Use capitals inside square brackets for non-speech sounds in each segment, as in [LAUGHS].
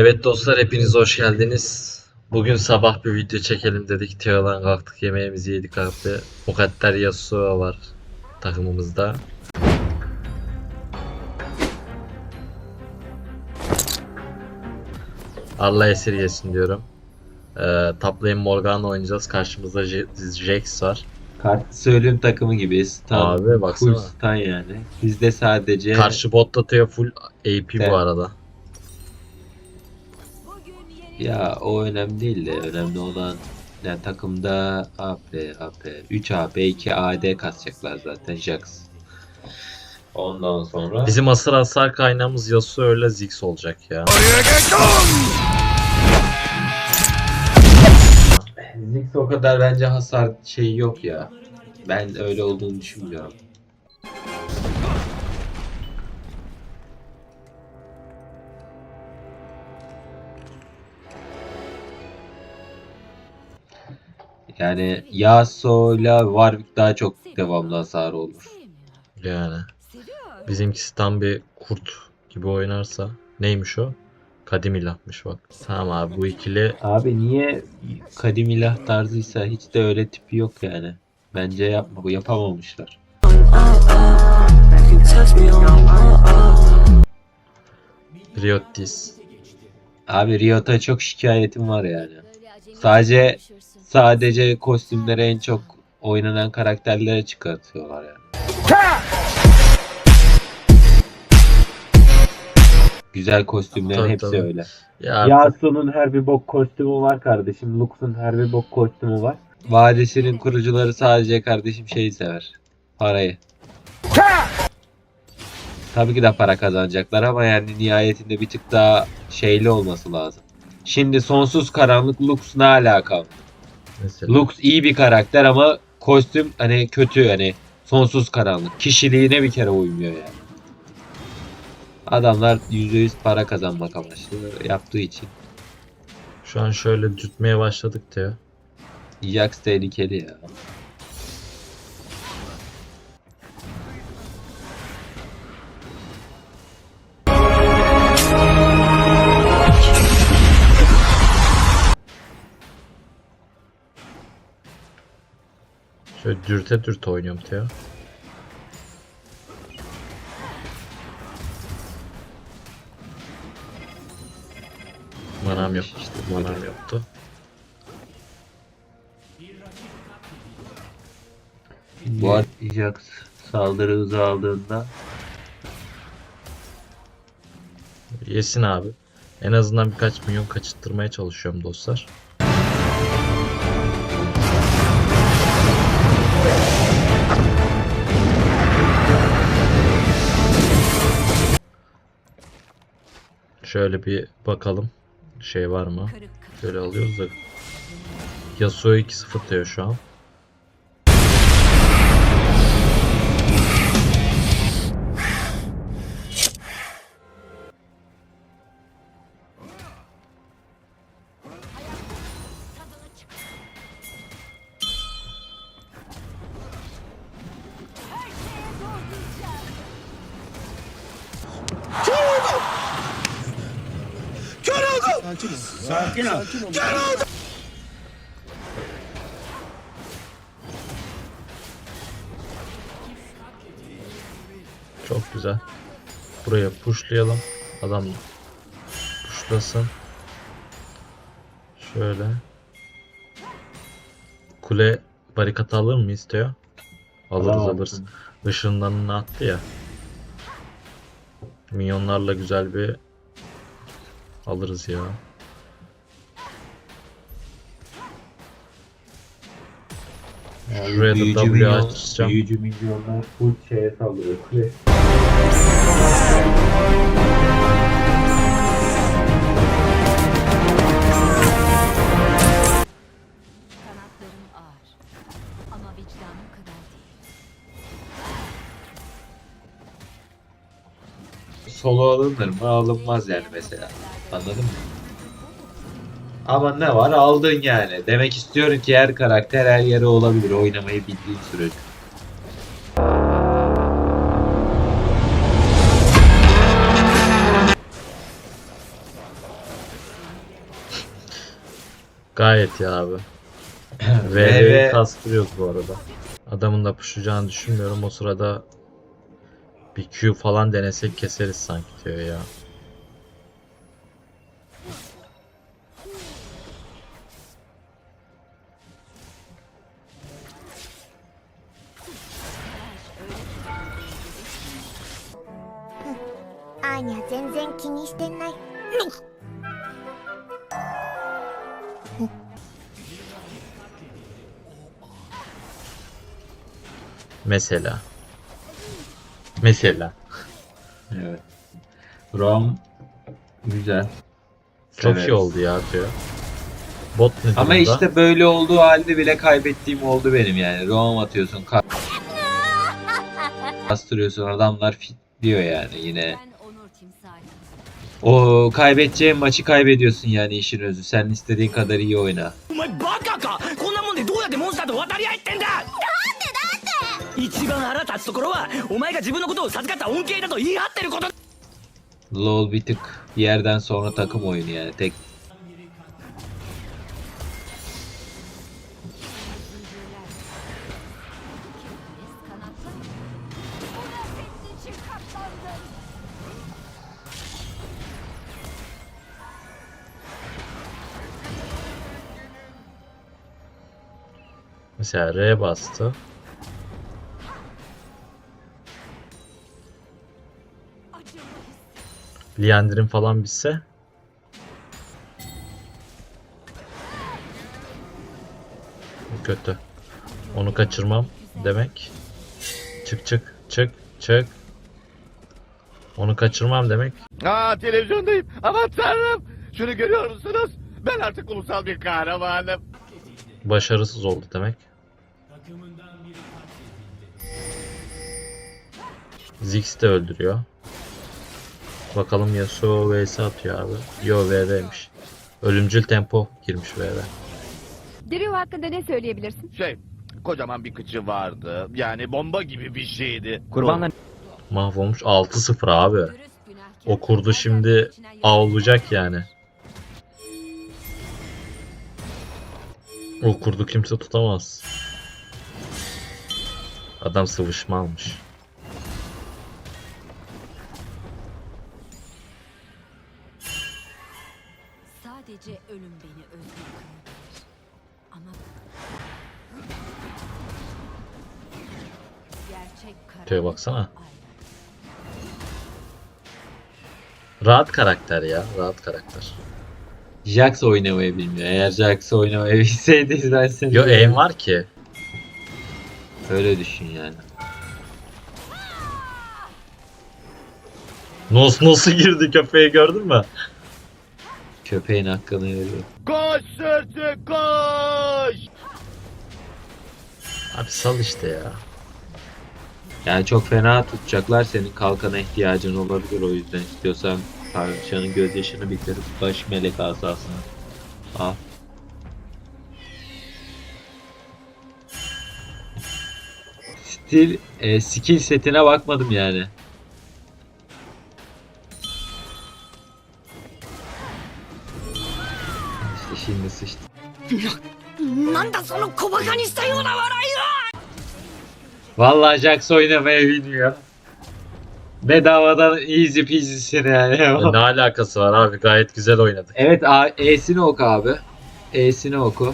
Evet dostlar hepiniz hoş geldiniz. Bugün sabah bir video çekelim dedik. Teo'dan kalktık yemeğimizi yedik abi. Mukadder Yasuo var takımımızda. Allah esirgesin diyorum. Ee, top lane Morgana oynayacağız. Karşımızda Jax var. Kartlısı ölüm takımı gibiyiz. Tam Abi baksana. full stun yani. Bizde sadece Karşı botta Teo full AP Evet. bu arada. Ya o önemli değil de önemli olan yani takımda AP, AP, 3 AP, 2 AD kasacaklar zaten Jax. Ondan sonra Bizim asır hasar kaynağımız Yasuo öyle Ziggs olacak ya. Ziggs o kadar bence hasar şeyi yok ya. Ben öyle olduğunu düşünmüyorum. Yani Yasuo'yla Warwick daha çok devamlı hasar olur. Yani. Bizimkisi tam bir kurt gibi oynarsa. Neymiş o? Kadim ilahmış bak. Tamam abi bu ikili Abi niye kadim ilah tarzıysa hiç de öyle tipi yok yani. Bence yapma bu yapamamışlar. Riottis. Abi Riot'a çok şikayetim var yani. Sadece sadece kostümlere en çok oynanan karakterlere çıkartıyorlar yani. Güzel kostümlerin Tabii, hepsi tabii. öyle. Ya Yasuo'nun her bir bok kostümü var kardeşim. Lux'un her bir bok kostümü var. Vadisi'nin kurucuları sadece kardeşim şeyi sever. Parayı. Tabii ki de para kazanacaklar ama yani nihayetinde bir tık daha şeyli olması lazım. Şimdi sonsuz karanlık Lux ne alaka? Mesela. Lux iyi bir karakter ama kostüm hani kötü hani sonsuz karanlık. Kişiliğine bir kere uymuyor yani. Adamlar %100 para kazanmak amaçlı yaptığı için. Şu an şöyle dürtmeye başladık Teo. Jax tehlikeli ya. Dürte dürte oynuyorum Teo. Manam yok. İşte Manam yoktu. Bu arada Jax saldırı hızı aldığında Yesin abi. En azından birkaç milyon kaçırttırmaya çalışıyorum dostlar. Şöyle bir bakalım. Şey var mı? Şöyle alıyoruz da. Yasuo 2-0 diyor şu an. Sakin ol. Çok güzel. Buraya pushlayalım. Adam pushlasın. Şöyle. Kule barikat alır mı istiyor? Alırız Adam alırız. alsın. Işınlarını attı ya. Minyonlarla güzel bir alırız ya. yani Şuraya da büyücü W milyon- açacağım. Büyücü milyonlar full şeye saldırıyor. Kule. Kanatlarım ağır. Ama vicdanım kadar değil. Solo alınır mı? Alınmaz yani mesela. Anladın mı? Ama ne var? Aldın yani. Demek istiyorum ki her karakter her yere olabilir. Oynamayı bildiğin sürece. Gayet ya abi. [LAUGHS] VV VV'yi kastırıyoruz bu arada. Adamın da pushlayacağını düşünmüyorum. O sırada bir Q falan denesek keseriz sanki diyor ya. Mesela. Mesela. Evet. Rom güzel. Çok Evet. iyi oldu ya diyor. Bot ne Ama durumda? işte böyle olduğu halde bile kaybettiğim oldu benim yani. Rom atıyorsun, ka- [LAUGHS] kastırıyorsun adamlar fit diyor yani yine. Ben onur timsali. O kaybedeceğin maçı kaybediyorsun yani işin özü. Sen istediğin kadar iyi oyna. お一番腹立つところはお前が自分のことを授かった恩恵だと言い張ってることロービティクイヤルダンソーのタクモイニアテクレバスト。Liandrin falan bitse. Kötü. Onu kaçırmam demek. Çık çık çık çık. Onu kaçırmam demek. Aa televizyondayım. Aman tanrım. Şunu görüyor musunuz? Ben artık ulusal bir kahramanım. Başarısız oldu demek. Ziggs de öldürüyor. Bakalım Yasuo vs atıyor abi. Yo VV'miş. Ölümcül tempo girmiş VV. Drew hakkında ne söyleyebilirsin? Şey, kocaman bir kıçı vardı. Yani bomba gibi bir şeydi. Kurbanlar Mahvolmuş 6-0 abi. O kurdu şimdi avlayacak yani. O kurdu kimse tutamaz. Adam sıvışma almış. Sadece ölüm beni özgür kılabilir. Ama gerçek Şöyle baksana. Rahat karakter ya. Rahat karakter. Jax oynamayı bilmiyor. Eğer Jax oynamayı bilseydi [LAUGHS] ben seni... Yo aim var ki. Öyle düşün yani. Nos nasıl girdi köpeği gördün mü? Köpeğin hakkını veriyor. Koş sürtü koş. Abi sal işte ya. Yani çok fena tutacaklar. Senin kalkana ihtiyacın olabilir o yüzden istiyorsan Parçanın gözyaşını bitirip baş melek asasını al. Stil, e, skill setine bakmadım yani. şimdi sıçtı. なんだその小馬鹿にしたような笑いは Vallahi Jax oynamayı bilmiyor. Bedavadan easy peasy'sini yani. Ya ne alakası var abi gayet güzel oynadık. evet A- E'sini oku abi. E'sini oku.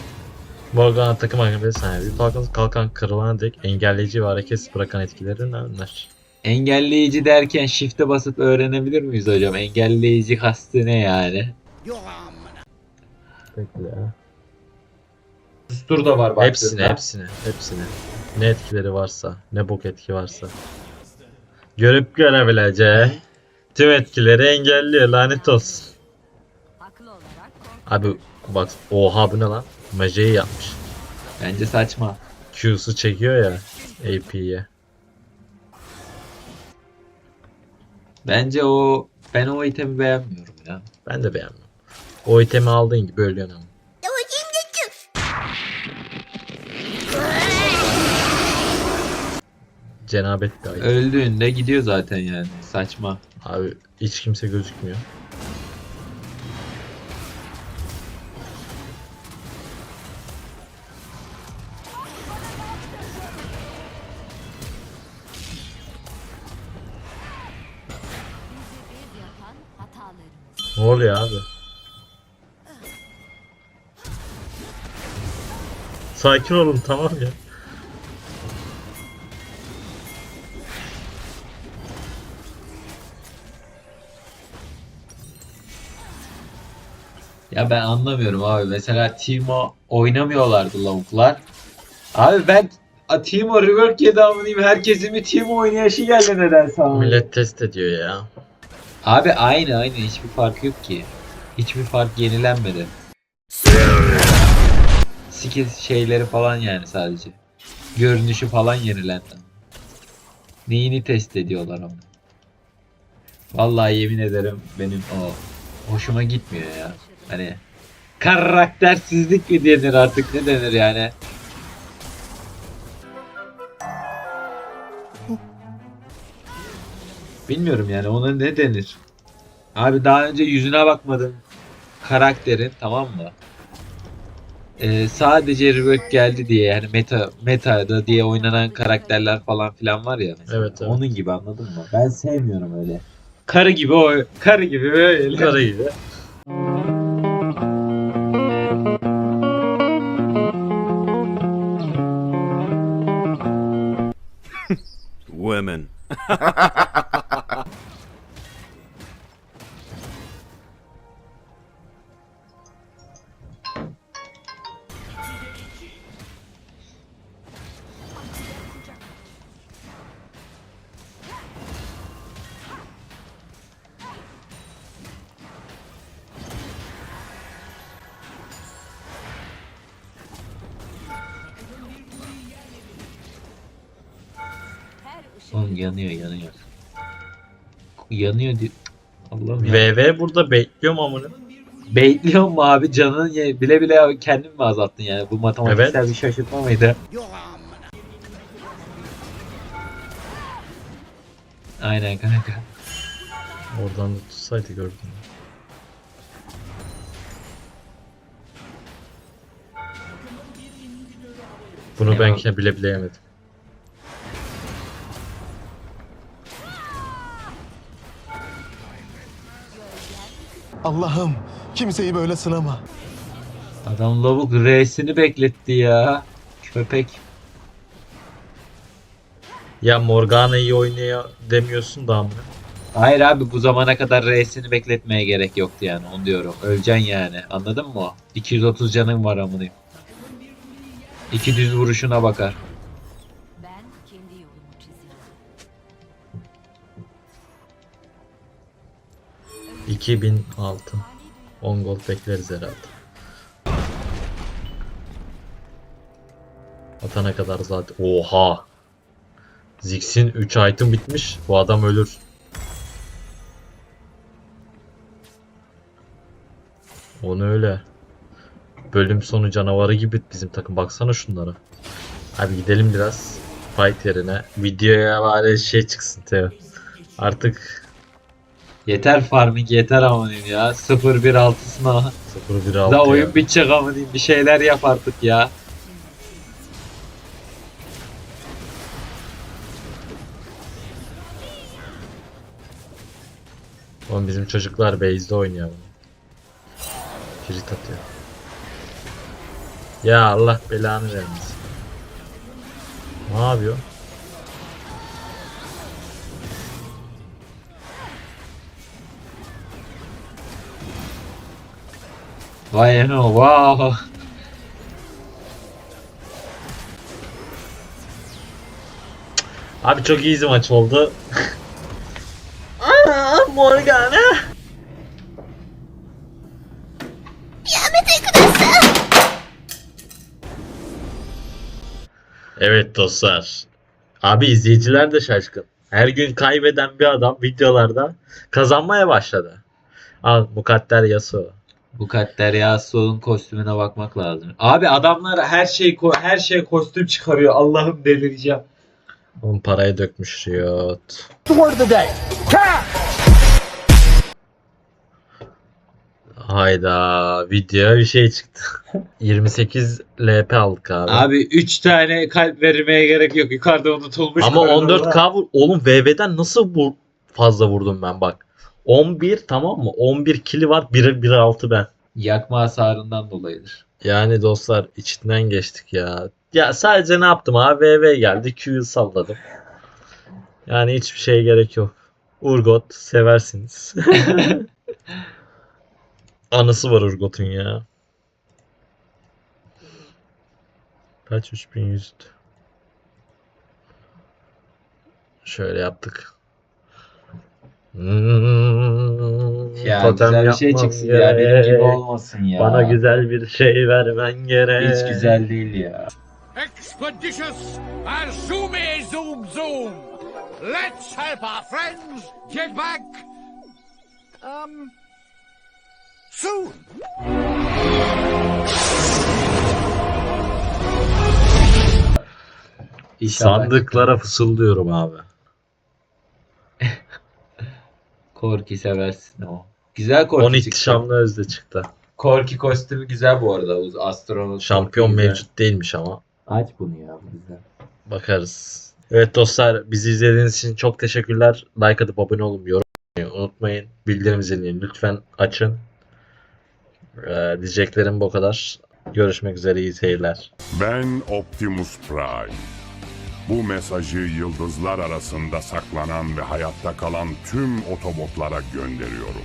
Morgana takım arkadaşı sahibi. Kalkan, kalkan kırılana dek engelleyici ve hareketsiz bırakan etkileri ne önler? Engelleyici derken shift'e basıp öğrenebilir miyiz hocam? Engelleyici kastı ne yani? Bekle ya. Sustur da var Hepsini hepsini hepsini. Ne etkileri varsa ne bok etki varsa. Görüp görebileceği tüm etkileri engelliyor lanet olsun. Abi bak oha bu ne lan? Majeyi yapmış. Bence saçma. Q'su çekiyor ya AP'ye. Bence o ben o itemi beğenmiyorum ya. Ben de beğenmem. O itemi aldığın gibi ölüyorsun ama. Cenabet de ayı. Öldüğünde gidiyor zaten yani. Saçma. Abi hiç kimse gözükmüyor. Ne oluyor abi? Sakin olun tamam ya. Ya ben anlamıyorum abi. Mesela Timo oynamıyorlardı lavuklar. Abi ben a, Timo rework yedi amınıyım. Herkesin bir Timo oynayışı geldi nedense ama. Millet test ediyor ya. Abi aynı aynı. Hiçbir fark yok ki. Hiçbir fark yenilenmedi. Skill şeyleri falan yani sadece. Görünüşü falan yenilendi. Neyini test ediyorlar ama. Vallahi yemin ederim benim o hoşuma gitmiyor ya. Hani karaktersizlik mi denir artık ne denir yani. Bilmiyorum yani ona ne denir. Abi daha önce yüzüne bakmadım karakterin tamam mı? Ee, sadece rework geldi diye yani meta meta'da diye oynanan karakterler falan filan var ya. mesela. Evet, evet. Onun gibi anladın mı? Ben sevmiyorum öyle. Karı gibi o karı gibi böyle. Karı gibi. Women. [LAUGHS] Oğlum yanıyor yanıyor. Yanıyor diyor. Allah'ım ya. VV burada bekliyorum amına. Baitliyor mu abi canın ye- bile bile kendin mi azalttın yani bu matematiksel Evet. bir şaşırtma mıydı? Aynen kanka. Oradan da tutsaydı gördüm. Bunu ben ke- bile bile yemedim. Allah'ım kimseyi böyle sınama. Adam lavuk R'sini bekletti ya. Köpek. Ya Morgana iyi oynuyor demiyorsun da amına. Hayır abi bu zamana kadar R'sini bekletmeye gerek yoktu yani onu diyorum. Öleceksin yani anladın mı? 230 canın var amınıyım. İki düz vuruşuna bakar. 2006. 10 gol bekleriz herhalde. Atana kadar zaten. Oha! Ziggs'in 3 item bitmiş. Bu adam ölür. Onu öyle. Bölüm sonu canavarı gibi bizim takım. Baksana şunlara. Hadi gidelim biraz. Fight yerine. Videoya bari şey çıksın Teo. Artık Yeter farming yeter amınıyım ya. 0-1-6'sına. 0-1-6 Da oyun bitecek amınıyım. Bir şeyler yap artık ya. Oğlum bizim çocuklar base'de oynuyor bunu. Kirit atıyor. Ya Allah belanı vermesin. Ne yapıyor? Vay eno wow. Abi çok easy maç oldu. Aa, Morgana. Evet dostlar. Abi izleyiciler de şaşkın. Her gün kaybeden bir adam videolarda kazanmaya başladı. Al mukadder Yasuo. Bu Katter Yasuo'nun kostümüne bakmak lazım. Abi adamlar her şey her şey kostüm çıkarıyor. Allah'ım delireceğim. Oğlum parayı dökmüş Riot. Hayda videoya bir şey çıktı. [LAUGHS] 28 LP aldık abi. Abi 3 tane kalp vermeye gerek yok. Yukarıda unutulmuş. Ama koridorda. 14K vur. Oğlum VV'den nasıl bu fazla vurdum ben bak. 11 tamam mı? 11 kili var. 1 1 6 ben. Yakma hasarından dolayıdır. Yani dostlar içinden geçtik ya. Ya sadece ne yaptım? AVV geldi. Q'yu salladım. Yani hiçbir şeye gerek yok. Urgot seversiniz. [LAUGHS] Anısı var Urgot'un ya. Kaç 3100? Şöyle yaptık. Hmm, Ya totem güzel bir şey çıksın ya. Benim gibi gerek. olmasın ya. Bana güzel bir şey vermen gerek. Hiç güzel değil ya. Expeditious and zoomy zoom zoom. Let's help our friends get back. Um. Soon. İnşallah Sandıklara fısıldıyorum abi. Korki seversin o. Güzel Korki 10 çıktı. ihtişamlı özde çıktı. Korki kostümü güzel bu arada. Astronot. Şampiyon Korki güzel. mevcut değilmiş ama. Aç bunu ya bu güzel. Bakarız. Evet dostlar bizi izlediğiniz için çok teşekkürler. Like atıp abone olun. Yorum unutmayın. Bildirim zilini lütfen açın. Ee, diyeceklerim bu kadar. Görüşmek üzere iyi seyirler. Ben Optimus Prime. Bu mesajı yıldızlar arasında saklanan ve hayatta kalan tüm otobotlara gönderiyorum.